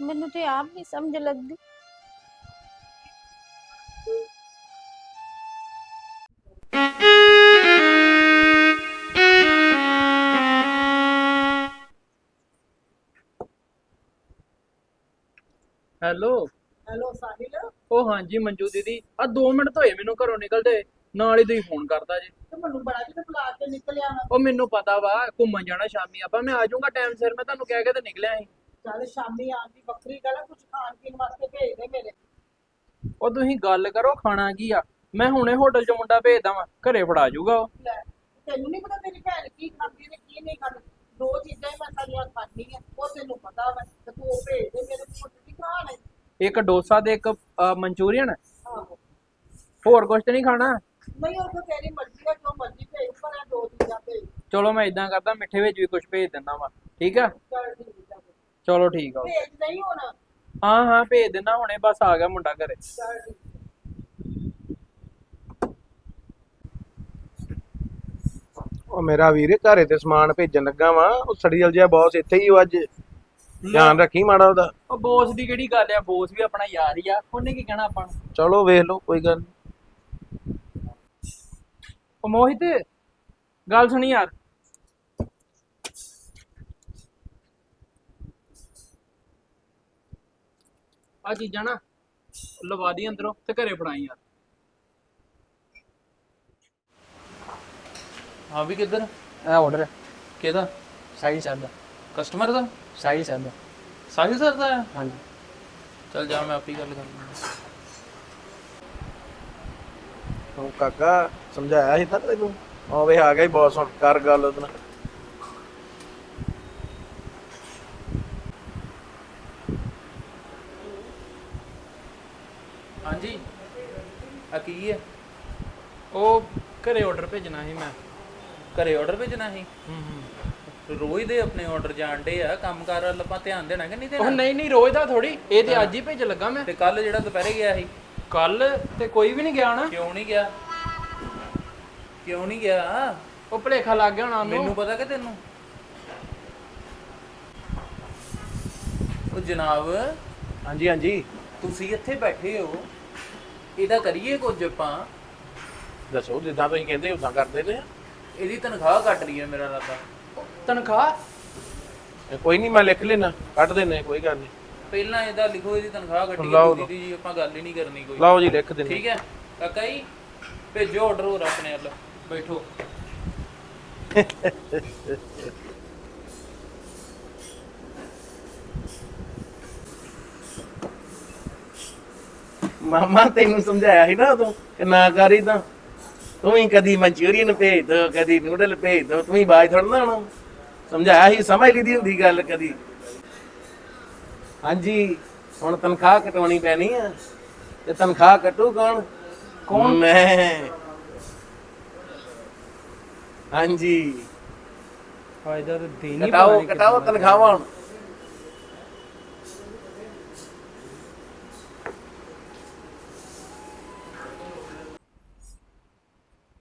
ਮੈਨੂੰ ਤੇ ਆਪ ਨਹੀਂ ਸਮਝ ਲੱਗਦੀ। ਹੈਲੋ। ਹੈਲੋ ਸਾਹਿਲ? ਉਹ ਹਾਂਜੀ ਮੰਜੂ ਦੀਦੀ ਆ 2 ਮਿੰਟ ਤੋਂ ਹੋਏ ਮੈਨੂੰ ਘਰੋਂ ਨਿਕਲਦੇ ਨਾਲ ਹੀ ਤੁਸੀਂ ਫੋਨ ਕਰਦਾ ਜੀ। ਤੇ ਮੈਨੂੰ ਬੜਾ ਕਿਤੇ ਬੁਲਾ ਕੇ ਨਿਕਲਿਆ। ਵਾ ਉਹ ਮੈਨੂੰ ਪਤਾ ਵਾ ਘੁੰਮਣ ਜਾਣਾ ਸ਼ਾਮੀ ਆਪਾਂ ਮੈਂ ਆ ਜਾਊਂਗਾ ਟਾਈਮ ਸਿਰ ਮੈਂ ਤੁਹਾਨੂੰ ਕਹਿ ਕੇ ਤੇ ਨਿਕਲਿਆ ਸੀ। ਚੱਲ ਸ਼ਾਮੀ ਆਉਣ ਦੀ ਵੱਖਰੀ ਗੱਲ ਆ ਕੁਝ ਖਾਣ ਪੀਣ ਵਾਸਤੇ ਭੇਜ ਦੇ ਮੇਰੇ। ਉਹ ਤੁਸੀਂ ਗੱਲ ਕਰੋ ਖਾਣਾ ਕੀ ਆ? ਮੈਂ ਹੁਣੇ ਹੋਟਲ 'ਚ ਮੁੰਡਾ ਭੇਜਦਾ ਵਾਂ ਘਰੇ ਫੜਾ ਜਾਊਗਾ ਉਹ ਲੈ ਤੈਨੂੰ ਨਹੀਂ ਪਤਾ ਮੇਰੀ ਭੈਣ ਕੀ ਖਾਂਦੀ ਤੇ ਕੀ ਨਹੀਂ ਖਾਂਦੀ। ਦੋ ਚੀਜ਼ਾਂ ਹੀ ਮੈਂ ਸਾਰੀਆਂ ਖਾਂਦੀ ਆ ਉਹ ਤੈਨੂੰ ਪਤਾ ਵਾ ਤੇ ਤੂੰ ਉਹ ਭੇਜ ਦੇ ਮੇਰੇ ਕੋਲ। ਇੱਕ ਡੋਸਾ ਤੇ ਇੱਕ ਮਨਚੂਰੀਅਨ? ਆਹੋ ਹੋਰ ਕੁਝ ਤੇ ਨਹੀਂ ਖਾਣਾ? ਨਹੀਂ ਉਹ ਤਾਂ ਤੇਰੀ ਮਰਜ਼ੀ ਆ ਜੋ ਮਰਜ਼ੀ ਭੇਜ ਪਰ ਇਹ ਦੋ ਚੀਜ਼ਾਂ ਭੇਜ। ਚਲੋ ਮੈਂ ਇਦਾਂ ਕਰਦਾ ਮਿੱਠੇ ਵਿੱਚ ਵੀ ਕੁਝ ਭੇਜ ਦਿੰਦਾ ਵਾਂ ਠੀਕ ਆ? ਚੱਲ ਠੀਕ ਆ ਚਲੋ ਠੀਕ ਆ। ਭੇਜ ਨਹੀਂ ਹੋਣਾ? ਹਾਂ ਹਾਂ ਭੇਜ ਦਿੰਦਾ ਹੁਣੇ ਬਸ ਆ ਗਿਆ ਮੁੰਡਾ ਘਰੇ। ਚੱਲ ਠੀਕ ਉਹ ਮੇਰਾ ਵੀਰ ਘਰੇ ਤੇ ਸਮਾਨ ਭੇਜਣ ਲੱਗਾ ਵਾਂ ਉਹ ਸੜੀਲ ਜਿਹਾ ਬੌਸ ਇੱਥੇ ਹੀ ਉਹ ਅੱਜ। ਧਿਆਨ ਰੱਖੀ ਮਾੜਾ ਉਹਦਾ। ਉਹ ਬੋਸ ਦੀ ਕਿਹੜੀ ਗੱਲ ਆ? ਬੋਸ ਵੀ ਆਪਣਾ ਯਾਰ ਹੀ ਆ। ਉਹਨੇ ਕੀ ਕਹਿਣਾ ਆਪਾਂ ਨੂੰ? ਚਲੋ ਵੇਖ ਲਓ ਕੋਈ ਗੱਲ ਨੀ। ਉਹ ਮੋਹਿਤ ਗੱਲ ਸੁਣੀ ਯਾਰ। ਆ ਚੀਜ਼ਾਂ ਨਾ ਲਵਾ ਦੀ ਅੰਦਰੋਂ ਤੇ ਘਰੇ ਫੜਾਈ ਯਾਰ। ਹਾਂ ਵੀ ਕਿੱਧਰ? ਇਹ ਆਰਡਰ ਕਿਹਦਾ? ਸਾਈ ਦਾ ਕਸਟਮਰ ਦਾ? ਸਾਈ ਸਰ ਦਾ। ਸਾਹਿਲ ਸਰ ਦਾ? ਆ ਹਾਂਜੀ। ਚਲ ਜਾ ਮੈਂ ਆਪੀ ਗੱਲ ਕਰਦਾ ਉਹ ਕਾਕਾ ਸਮਝਾਇਆ ਸੀ ਤਾਂ ਤੈਨੂੰ? ਆਵੇ ਆ ਗਿਆ ਹੀ ਬੌਸ ਹੁਣ ਕਰ ਗੱਲ ਉਹਦੇ ਨਾਲ। ਹਾਂਜੀ। ਆ ਕੀ ਹੈ? ਉਹ ਘਰੇ ਆਰਡਰ ਭੇਜਣਾ ਸੀ ਮੈਂ। ਘਰੇ ਆਰਡਰ ਭੇਜਣਾ ਸੀ? ਹੂੰ ਹੂੰ। ਰੋਜ਼ ਦੇ ਆਪਣੇ ਆਰਡਰ ਜਾਣਦੇ ਆ ਕੰਮਕਾਰ ਵੱਲ ਆਪਾਂ ਧਿਆਨ ਦੇਣਾ ਕਿ ਨਹੀਂ ਉਹ ਦੇਣਾ? ਨਹੀਂ ਨਹੀਂ ਰੋਜ਼ ਦਾ ਥੋੜੀ ਇਹ ਤੇ ਅੱਜ ਹੀ ਭੇਜ ਲੱਗਾ ਮੈਂ। ਤੇ ਕੱਲ ਜਿਹੜਾ ਦੁਪਹਿਰੇ ਗਿਆ ਸੀ। ਕੱਲ ਤੇ ਕੋਈ ਵੀ ਨਹੀਂ ਗਿਆ ਨਾ। ਕਿਉਂ ਨਹੀਂ ਗਿਆ? ਕਿਉਂ ਨਹੀਂ ਗਿਆ? ਉਹ ਭਲੇਖਾ ਲੱਗ ਗਿਆ ਹੋਣਾ ਮੈਨੂੰ ਉਹਨੂੰ। ਪਤਾ ਕਿ ਤੈਨੂੰ? ਉਹ ਜਨਾਬ ਹਾਂਜੀ ਹਾਂਜੀ। ਤੁਸੀਂ ਇੱਥੇ ਬੈਠੇ ਹੋ। ਇਹਦਾ ਕਰੀਏ ਕੁਝ ਆਪਾਂ? ਦੱਸੋ ਜਿੱਦਾਂ ਤੁਸੀਂ ਕਹਿੰਦੇ ਉਦਾਂ ਕਰਦੇ ਨੇ ਇਹਦੀ ਤਨਖਾਹ ਕੱਟ ਰਹੀ ਹੈ ਮੇਰਾ ਰਾਤਾ ਤਨਖਾਹ? ਕੋਈ ਨਹੀਂ ਮੈਂ ਲਿਖ ਲੈਣਾ ਕੱਢ ਦਿੰਨੇ ਕੋਈ ਗੱਲ ਨਹੀਂ। ਪਹਿਲਾਂ ਇਹਦਾ ਲਿਖੋ ਇਹਦੀ ਤਨਖਾਹ ਕੱਟੀ ਲਾਓ, ਹੈ ਜੀ ਆਪਾਂ ਗੱਲ ਹੀ ਨਹੀਂ ਕਰਨੀ ਕੋਈ। ਲਓ ਜੀ ਲਿਖ ਦਿੰਨੇ। ਠੀਕ ਹੈ? ਕਾਕਾ ਜੀ ਭੇਜੋ ਆਰਡਰ ਹੋਰ ਆਪਣੇ ਵੱਲ। ਬੈਠੋ। ਮਾਮਾ ਤੈਨੂੰ ਸਮਝਾਇਆ ਸੀ ਨਾ ਉਦੋਂ ਕਿ ਨਾ ਕਰੀ ਤਾਂ ਤੂੰ ਵੀ ਕਦੀ ਮਨਚੂਰੀਅਨ ਭੇਜ ਦੋ ਕਦੀ ਨੂਡਲ ਭੇਜ ਦੋ ਤੂੰ ਵੀ ਬਾਜ ਥੋੜਨਾ ਹੁਣ ਸਮਝਾਇਆ ਸੀ ਸਮਝ ਲਈ ਦੀ ਹੁੰਦੀ ਗੱਲ ਕਦੀ। ਹਾਂਜੀ ਹੁਣ ਤਨਖਾਹ ਕਟਾਉਣੀ ਪੈਣੀ ਆ। ਤੇ ਤਨਖਾਹ ਕੱਟੂ ਕੌਣ? ਕੌਣ? ਮੈਂ। ਹਾਂਜੀ। ਫਾਇਦਾ ਤੇ ਦੇਣੀ ਕਟਾਓ ਕਟਾਓ ਤਨਖਾਹਾਂ ਹੁਣ।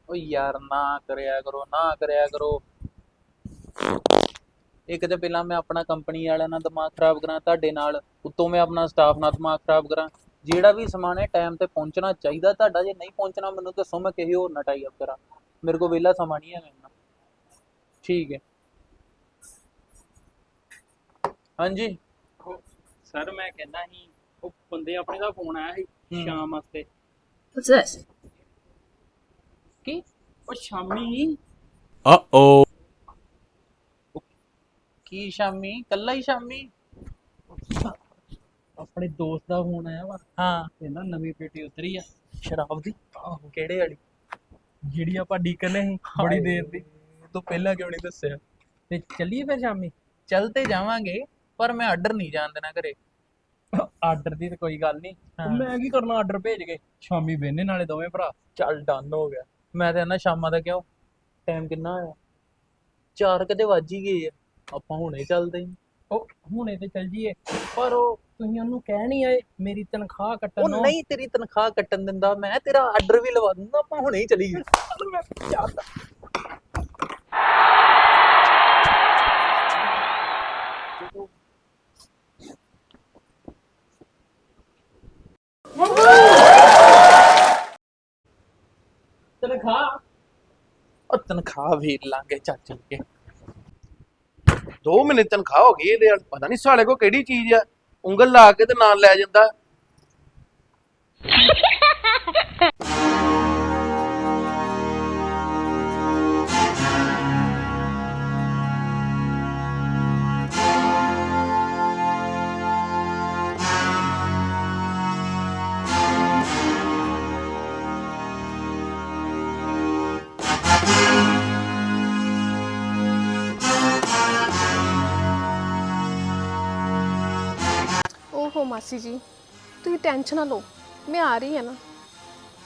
ਓ ਯਾਰ ਨਾ ਕਰਿਆ ਕਰੋ ਨਾ ਕਰਿਆ ਕਰੋ। ਇੱਕ ਤੇ ਪਹਿਲਾਂ ਮੈਂ ਆਪਣਾ ਕੰਪਨੀ ਵਾਲਿਆਂ ਨਾਲ ਦਿਮਾਗ ਖਰਾਬ ਕਰਾਂ ਤੁਹਾਡੇ ਨਾਲ ਉੱਤੋਂ ਮੈਂ ਆਪਣਾ ਸਟਾਫ ਨਾਲ ਦਿਮਾਗ ਖਰਾਬ ਕਰਾਂ। ਜਿਹੜਾ ਵੀ ਸਮਾਨ ਹੈ ਟਾਈਮ ਤੇ ਪਹੁੰਚਣਾ ਚਾਹੀਦਾ ਤੁਹਾਡਾ ਜੇ ਨਹੀਂ ਪਹੁੰਚਣਾ ਮੈਨੂੰ ਦੱਸੋ ਮੈਂ ਕਿਸੇ ਹੋਰ ਨਾਲ ਟਾਈ ਅਪ ਕਰਾਂ। ਮੇਰੇ ਕੋਲ ਵਿਹਲਾ ਸਮਾਂ ਨਹੀਂ ਹੈ ਇੰਨਾ। ਠੀਕ ਹੈ। ਹਾਂਜੀ। ਸਰ ਮੈਂ ਕਹਿੰਦਾ ਸੀ ਉਹ ਬੰਦੇ ਆਪਣੇ ਦਾ ਫੋਨ ਆਇਆ ਸੀ ਸ਼ਾਮ ਵਾਸਤੇ। ਕੀ? ਉਹ ਸ਼ਾਮੀ ਕੀ ਸ਼ਾਮੀ? ਕੱਲਾ ਹੀ ਸ਼ਾਮੀ? ਆਪਣੇ ਦੋਸਤ ਦਾ ਫੋਨ ਆਇਆ ਵਾ। ਹਾਂ। ਕਹਿੰਦਾ ਨਵੀਂ ਪੇਟੀ ਉਤਰੀ ਆ। ਸ਼ਰਾਬ ਦੀ। ਕਿਹੜੇ ਵਾਲੀ? ਜਿਹੜੀ ਆਪਾਂ ਡੀਕਨੇ ਸੀ ਬੜੀ ਦੇਰ ਦੀ। ਤੂੰ ਪਹਿਲਾਂ ਕਿਉਂ ਨਹੀਂ ਦੱਸਿਆ? ਤੇ ਚੱਲੀਏ ਫਿਰ ਸ਼ਾਮੀ? ਚੱਲ ਤੇ ਜਾਵਾਂਗੇ ਪਰ ਮੈਂ ਆਰਡਰ ਨਹੀਂ ਜਾਣ ਦੇਣਾ ਘਰੇ। ਆਰਡਰ ਦੀ ਤੇ ਕੋਈ ਗੱਲ ਨਹੀਂ। ਮੈਂ ਕੀ ਕਰਨਾ ਆਰਡਰ ਭੇਜ ਕੇ? ਸ਼ਾਮੀ ਵੇਨੇ ਨਾਲੇ ਦੋਵੇਂ ਭਰਾ। ਚੱਲ ਡਨ ਹੋ ਗਿਆ। ਮੈਂ ਤੇ ਨਾ ਸ਼ਾਮਾਂ ਦਾ ਕਿਉਂ? ਟਾਈਮ ਕਿੰਨਾ ਹੋਇਆ? ਚਾਰ ਕਦੇ ਵੱਜ ਹੀ ਗਏ ਆ। ਆਪਾਂ ਹੁਣੇ ਚੱਲਦੇ ਹਾਂ ਉਹ ਹੁਣੇ ਤੇ ਚੱਲ ਜੀਏ ਪਰ ਉਹ ਤੁਸੀਂ ਉਹਨੂੰ ਕਹਿ ਨਹੀਂ ਆਏ ਮੇਰੀ ਤਨਖਾਹ ਕੱਟਣ ਉਹ ਨੂੰ। ਨਹੀਂ ਤੇਰੀ ਤਨਖਾਹ ਕੱਟਣ ਦਿੰਦਾ ਮੈਂ ਤੇਰਾ ਆਰਡਰ ਵੀ ਲਵਾ ਦੂੰਗਾ ਆਪਾਂ ਹੁਣੇ ਹੀ ਚਲੀਏ। ਤਨਖਾਹ? ਉਹ ਤਨਖਾਹ ਵੀ ਲਾਂਗੇ ਚਾਚੀ ਕੇ 2 ਮਹੀਨੇ ਤਨਖਾਹ ਹੋ ਗਈ, ਇਹਦੇ ਪਤਾ ਨਹੀਂ ਸਾਲੇ ਕੋ ਕਿਹੜੀ ਚੀਜ਼ ਆ। ਉਂਗਲ ਲਾ ਕੇ ਤੇ ਨਾਲ ਲੈ ਜਾਂਦਾ। ਮਾਸੀ ਜੀ, ਤੁਸੀਂ ਟੈਨਸ਼ਨ ਨਾ ਲਓ, ਮੈਂ ਆ ਰਹੀ ਹਾਂ ਨਾ।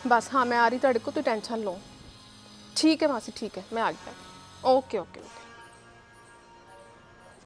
ਬਸ, ਹਾਂ, ਮੈਂ ਆ ਰਹੀ, ਤੁਹਾਡੇ ਕੋਲ ਤੁਸੀਂ ਟੈਨਸ਼ਨ ਲਓ। ਠੀਕ ਹੈ ਮਾਸੀ, ਠੀਕ ਹੈ, ਮੈਂ ਆ ਗਿਆ ਓਕੇ ਓਕੇ ਓਕੇ।